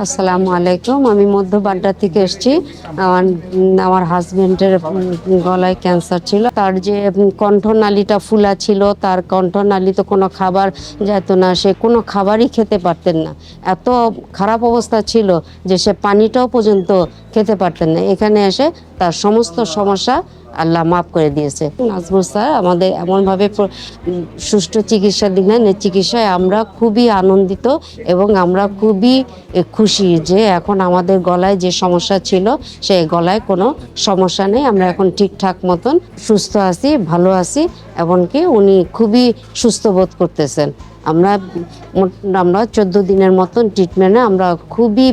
আসসালামু আলাইকুম। আমি মধ্য বাড্ডা থেকে এসেছি। আমার আমার হাজবেন্ডের গলায় ক্যান্সার ছিল। তার যে কণ্ঠনালীটা ফুলা ছিল, তার কণ্ঠনালীতে কোনো খাবার যেত না। সে কোনো খাবারই খেতে পারতেন না। এত খারাপ অবস্থা ছিল যে সে পানিটাও পর্যন্ত খেতে পারতেন না। এখানে এসে তার সমস্ত সমস্যা আল্লাহ মাফ করে দিয়েছে। নাজমুল স্যার, আমাদের এমনভাবে সুষ্ঠু চিকিৎসা দিলেন। এই চিকিৎসায় আমরা খুবই আনন্দিত এবং আমরা খুবই খুশি যে এখন আমাদের গলায় যে সমস্যা ছিল, সেই গলায় কোনো সমস্যা নেই। আমরা এখন ঠিকঠাক মতন সুস্থ আছি, ভালো আছি, এমনকি উনি খুবই সুস্থ বোধ করতেছেন। আমরা আমরা চোদ্দ দিনের মতন ট্রিটমেন্টে আমরা খুবই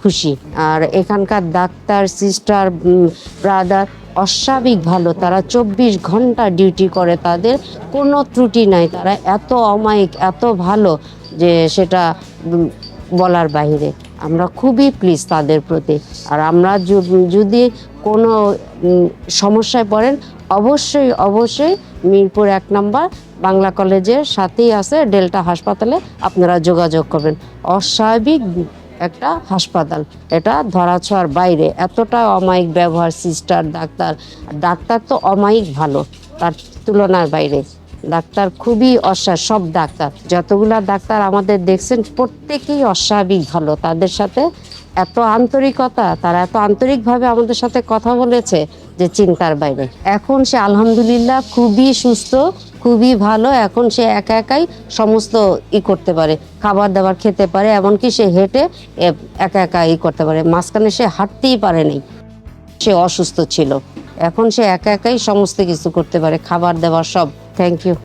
খুশি। আর এখানকার ডাক্তার সিস্টার ব্রাদার অস্বাভাবিক ভালো। তারা চব্বিশ ঘণ্টা ডিউটি করে, তাদের কোনো ত্রুটি নাই। তারা এত অমায়িক, এত ভালো যে সেটা বলার বাইরে। আমরা খুবই প্লিজ তাদের প্রতি। আর আমরা যদি কোনো সমস্যায় পড়েন, অবশ্যই অবশ্যই মিরপুর এক নম্বর বাংলা কলেজের সাথেই আছে ডেল্টা হাসপাতালে আপনারা যোগাযোগ করবেন। অস্বাভাবিক একটা হাসপাতাল। এটা ধরাছোঁয়ার বাইরে। এতটা অমায়িক ব্যবহার, সিস্টার, ডাক্তার। ডাক্তার তো অমায়িক ভালো, তার তুলনার বাইরে। ডাক্তার খুবই অস্বা সব ডাক্তার। যতগুলা ডাক্তার আমাদের দেখছেন, প্রত্যেকেই অস্বাভাবিক ভালো তাদের সাথে এত আন্তরিকতা, তারা এত আন্তরিকভাবে আমাদের সাথে কথা বলেছে যে চিন্তার বাইরে। এখন সে আলহামদুলিল্লাহ খুবই সুস্থ, খুবই ভালো। এখন সে একা একাই সমস্ত ই করতে পারে। খাবার দাবার খেতে পারে, এমনকি সে হেঁটে একা একা ই করতে পারে। মাঝখানে সে হাঁটতেই পারেনি সে অসুস্থ ছিল। এখন সে একা একাই সমস্ত কিছু করতে পারে। খাবার দাবার সব। thank you.